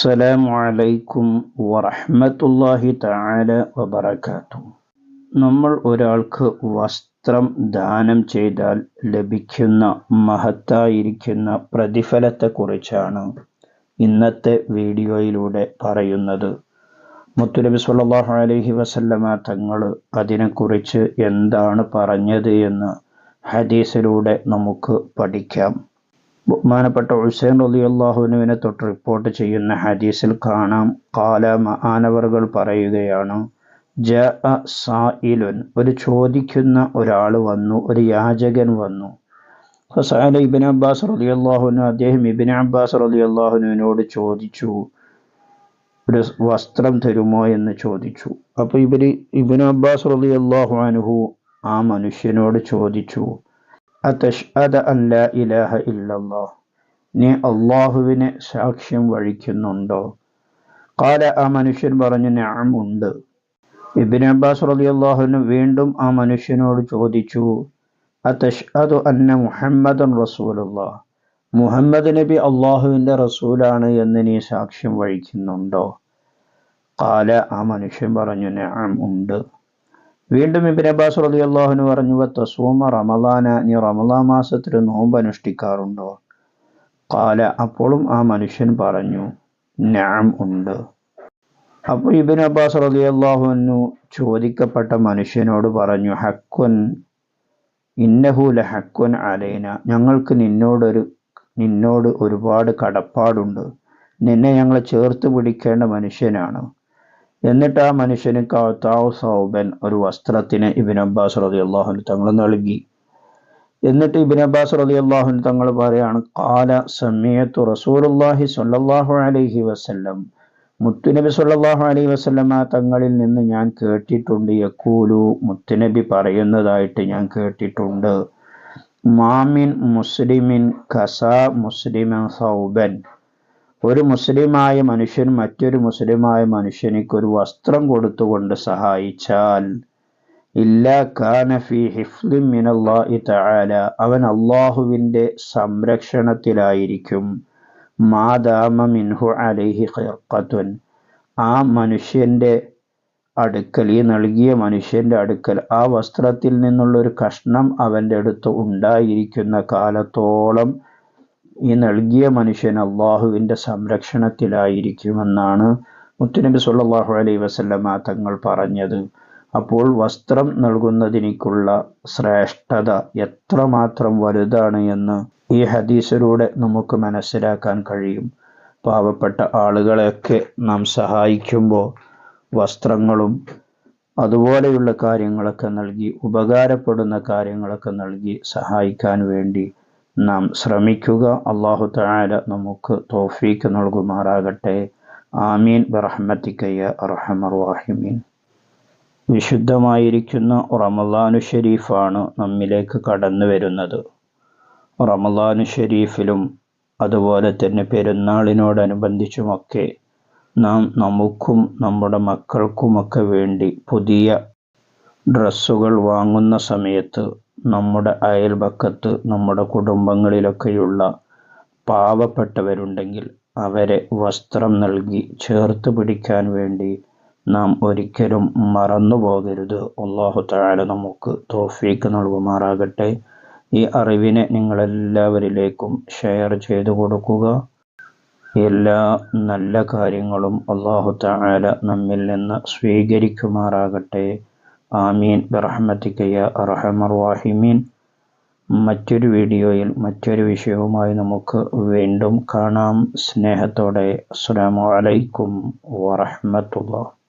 അസ്സലാമു അലൈക്കും വറഹ്മത്തുള്ളാഹി തആല വബറകാതുഹു. നമ്മൾ ഒരാൾക്ക് വസ്ത്രം ദാനം ചെയ്താൽ ലഭിക്കുന്ന മഹത്തായിരിക്കുന്ന പ്രതിഫലത്തെക്കുറിച്ചാണ് ഇന്നത്തെ വീഡിയോയിലൂടെ പറയുന്നത്. മുത്തുനബി സ്വല്ലല്ലാഹു അലൈഹി വസല്ലമ തങ്ങൾ അതിനെക്കുറിച്ച് എന്താണ് പറഞ്ഞത് എന്ന് ഹദീസിലൂടെ നമുക്ക് പഠിക്കാം. ബഹുമാനപ്പെട്ട ഉസൈൻ റലി അള്ളാഹുനുവിനെ തൊട്ട് റിപ്പോർട്ട് ചെയ്യുന്ന ഹദീസിൽ കാണാം. കാല മഹാനവറുകൾ പറയുകയാണ് ജ സായിലുൻ ഒരു ചോദിക്കുന്ന ഒരാൾ വന്നു ഒരു യാചകൻ വന്നു. ഹസാല ഇബിൻ അബ്ബാസ് റലി അള്ളാഹുനു അദ്ദേഹം ഇബിൻ അബ്ബാസ് റലി അള്ളാഹുനുവിനോട് ചോദിച്ചു ഒരു വസ്ത്രം തരുമോ എന്ന് ചോദിച്ചു. അപ്പോൾ ഇവർ ഇബിൻ അബ്ബാസ് റലി അള്ളാഹു അനുഹു ആ മനുഷ്യനോട് ചോദിച്ചു അതഷ്അദ അല്ല ഇലാഹ ഇല്ലല്ലാഹ് നീ അള്ളാഹുവിനെ സാക്ഷ്യം വഹിക്കുന്നുണ്ടോ? കാല ആ മനുഷ്യൻ പറഞ്ഞു ഞാം ഉണ്ട്. ഇബിൻ അബ്ബാസ് അള്ളാഹുവിന് വീണ്ടും ആ മനുഷ്യനോട് ചോദിച്ചു അതഷ്അദു അന്ന മുഹമ്മദൻ റസൂലുള്ള? മുഹമ്മദ് നബി അള്ളാഹുവിന്റെ റസൂലാണ് എന്ന് നീ സാക്ഷ്യം വഹിക്കുന്നുണ്ടോ? കാല ആ മനുഷ്യൻ പറഞ്ഞു ഞാൻ ഉണ്ട്. വീണ്ടും ഇബിൻ അബ്ബാസ് റലി അള്ളാഹുന് പറഞ്ഞു തസൂമ റമലാന നീ റമലാ മാസത്തിൽ നോമ്പ് അനുഷ്ഠിക്കാറുണ്ടോ? കാല അപ്പോഴും ആ മനുഷ്യൻ പറഞ്ഞു ഞാം ഉണ്ട്. അപ്പോൾ ഇബിൻ അബ്ബാസ് റലി അള്ളാഹുനു ചോദിക്കപ്പെട്ട മനുഷ്യനോട് പറഞ്ഞു ഹക്കുൻ ഇന്നഹൂല ഹക്കുൻ അലൈന ഞങ്ങൾക്ക് നിന്നോടൊരു നിന്നോട് ഒരുപാട് കടപ്പാടുണ്ട്. നിന്നെ ഞങ്ങൾ ചേർത്ത് പിടിക്കേണ്ട മനുഷ്യനാണ്. എന്നിട്ട് ആ മനുഷ്യന് കാത്താവ് സൗബൻ ഒരു വസ്ത്രത്തിന് ഇബിൻ അബ്ബാസ് റതി അള്ളാഹുന് തങ്ങൾ നൽകി. എന്നിട്ട് ഇബിൻ അബ്ബാസ് റതി അള്ളാഹുന് തങ്ങൾ പറയാണ് കാല സമയത്തു റസൂലുല്ലാഹി സല്ലാഹു അലൈഹി വസ്ല്ലം. മുത്തുനബി സല്ലാഹു അലൈഹി വസല്ലമ തങ്ങളിൽ നിന്ന് ഞാൻ കേട്ടിട്ടുണ്ട്. യക്കൂലു മുത്തുനബി പറയുന്നതായിട്ട് ഞാൻ കേട്ടിട്ടുണ്ട്. മാമിൻ മുസ്ലിമിൻ കസ മുസ്ലിമൻ സൗബൻ. ഒരു മുസ്ലിമായ മനുഷ്യൻ മറ്റൊരു മുസ്ലിമായ മനുഷ്യനിക്ക് ഒരു വസ്ത്രം കൊടുത്തുകൊണ്ട് സഹായിച്ചാൽ ഇല്ല കാനഫി ഹിഫ്ലിം മിനല്ലാഹി തആല. അവൻ അള്ളാഹുവിന്റെ സംരക്ഷണത്തിലായിരിക്കും. മാദാമ മിൻഹു അലൈഹി ഖിർഖത്തുൻ. ആ മനുഷ്യന്റെ അടുക്കൽ ഈ നൽകിയ മനുഷ്യന്റെ അടുക്കൽ ആ വസ്ത്രത്തിൽ നിന്നുള്ളൊരു കഷ്ണം അവന്റെ അടുത്ത് ഉണ്ടായിരിക്കുന്ന കാലത്തോളം ഈ നൽകിയ മനുഷ്യൻ അള്ളാഹുവിന്റെ സംരക്ഷണത്തിലായിരിക്കുമെന്നാണ് മുത്തുനബി സല്ലാഹു അലൈ വസല്ലമ തങ്ങൾ പറഞ്ഞത്. അപ്പോൾ വസ്ത്രം നൽകുന്നതിനേക്കുള്ള ശ്രേഷ്ഠത എത്രമാത്രം വലുതാണ് എന്ന് ഈ ഹദീസിലൂടെ നമുക്ക് മനസ്സിലാക്കാൻ കഴിയും. പാവപ്പെട്ട ആളുകളെയൊക്കെ നാം സഹായിക്കുമ്പോൾ വസ്ത്രങ്ങളും അതുപോലെയുള്ള കാര്യങ്ങളൊക്കെ നൽകി ഉപകാരപ്പെടുന്ന കാര്യങ്ങളൊക്കെ നൽകി സഹായിക്കാൻ വേണ്ടി നാം ശ്രമിക്കുക. അള്ളാഹു താല നമുക്ക് തോഫീക്ക് നൽകുമാറാകട്ടെ. ആമീൻ. ബറഹ്മത്തിക്കയ്യ അറഹമർ വിശുദ്ധമായിരിക്കുന്ന റമലാനു ഷെരീഫാണ് നമ്മിലേക്ക് കടന്നു വരുന്നത്. റമലാനു ഷെരീഫിലും അതുപോലെ തന്നെ പെരുന്നാളിനോടനുബന്ധിച്ചുമൊക്കെ നാം നമുക്കും നമ്മുടെ മക്കൾക്കുമൊക്കെ വേണ്ടി പുതിയ ഡ്രസ്സുകൾ വാങ്ങുന്ന സമയത്ത് നമ്മുടെ അയൽപക്കത്ത് നമ്മുടെ കുടുംബങ്ങളിലൊക്കെയുള്ള പാവപ്പെട്ടവരുണ്ടെങ്കിൽ അവരെ വസ്ത്രം നൽകി ചേർത്ത് പിടിക്കാൻ വേണ്ടി നാം ഒരിക്കലും മറന്നു പോകരുത്. അള്ളാഹു താല നമുക്ക് തോഫീക്ക് നൽകുമാറാകട്ടെ. ഈ അറിവിനെ നിങ്ങളെല്ലാവരിലേക്കും ഷെയർ ചെയ്തു കൊടുക്കുക. എല്ലാ നല്ല കാര്യങ്ങളും അള്ളാഹു താല നമ്മിൽ നിന്ന് സ്വീകരിക്കുമാറാകട്ടെ. ആമീൻ. ബറഹമത്തിക്കയ അറഹമർ വാഹിമീൻ മറ്റൊരു വീഡിയോയിൽ മറ്റൊരു വിഷയവുമായി നമുക്ക് വീണ്ടും കാണാം. സ്നേഹത്തോടെ. അസ്സാം വലൈക്കും വറഹമത്തുള്ള